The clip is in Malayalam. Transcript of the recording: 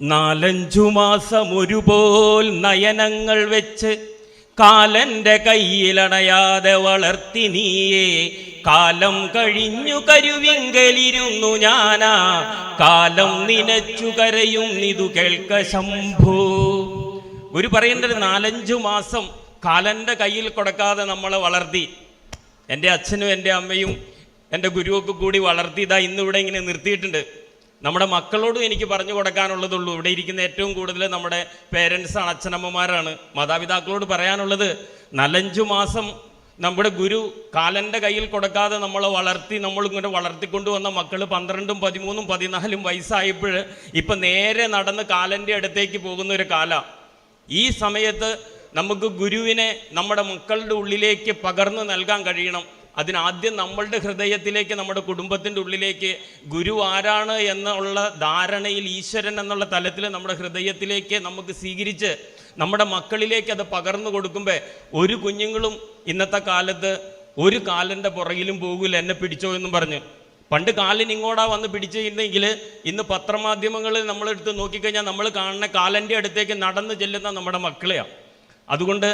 നാലഞ്ചു മാസം ഒരുപോൽ നയനങ്ങൾ വെച്ച് കാലന്റെ കയ്യിലണയാതെ വളർത്തി നീയേ. കാലം കഴിഞ്ഞു കരുവിങ്കലിരുന്നു ഞാനാ. കാലം നിനച്ചു കരയും നിതു കേൾക്ക ശംഭു. ഗുരു പറയേണ്ടത് നാലഞ്ചു മാസം കാലന്റെ കയ്യിൽ കൊടുക്കാതെ നമ്മളെ വളർത്തി. എന്റെ അച്ഛനും എന്റെ അമ്മയും എന്റെ ഗുരുവൊക്കെ കൂടി വളർത്തി ഇതാ ഇന്നിവിടെ ഇങ്ങനെ നിർത്തിയിട്ടുണ്ട്. നമ്മുടെ മക്കളോടും എനിക്ക് പറഞ്ഞു കൊടുക്കാനുള്ളതുള്ളൂ. ഇവിടെ ഇരിക്കുന്ന ഏറ്റവും കൂടുതൽ നമ്മുടെ പേരൻസാണ് അച്ഛനമ്മമാരാണ്. മാതാപിതാക്കളോട് പറയാനുള്ളത് നാലഞ്ചു മാസം നമ്മുടെ ഗുരു കാലന്റെ കയ്യിൽ കൊടുക്കാതെ നമ്മളെ വളർത്തി നമ്മൾ ഇങ്ങനെ വളർത്തിക്കൊണ്ടുവന്ന മക്കൾ പന്ത്രണ്ടും പതിമൂന്നും പതിനാലും വയസ്സായപ്പോൾ ഇപ്പം നേരെ നടന്ന് കാലന്റെ അടുത്തേക്ക് പോകുന്ന ഒരു കാല. ഈ സമയത്ത് നമുക്ക് ഗുരുവിനെ നമ്മുടെ മക്കളുടെ ഉള്ളിലേക്ക് പകർന്നു നൽകാൻ കഴിയണം. അതിനാദ്യം നമ്മളുടെ ഹൃദയത്തിലേക്ക് നമ്മുടെ കുടുംബത്തിന്റെ ഉള്ളിലേക്ക് ഗുരു ആരാണ് എന്നുള്ള ധാരണയിൽ ഈശ്വരൻ എന്നുള്ള തലത്തിൽ നമ്മുടെ ഹൃദയത്തിലേക്ക് നമുക്ക് സ്വീകരിച്ച് നമ്മുടെ മക്കളിലേക്ക് അത് പകർന്നു കൊടുക്കുമ്പോൾ ഒരു കുഞ്ഞുങ്ങളും ഇന്നത്തെ കാലത്ത് ഒരു കാലിന്റെ പുറകിലും പോകില്ല എന്നെ പിടിച്ചോ എന്നും പറഞ്ഞു. പണ്ട് കാലിന് ഇങ്ങോട്ടാ വന്ന് പിടിച്ചിരുന്നെങ്കിൽ ഇന്ന് പത്രമാധ്യമങ്ങളിൽ നമ്മളെടുത്ത് നോക്കിക്കഴിഞ്ഞാൽ നമ്മൾ കാണുന്ന കാലന്റെ അടുത്തേക്ക് നടന്നു ചെല്ലുന്ന നമ്മുടെ മക്കളെയാണ് അതുകൊണ്ട്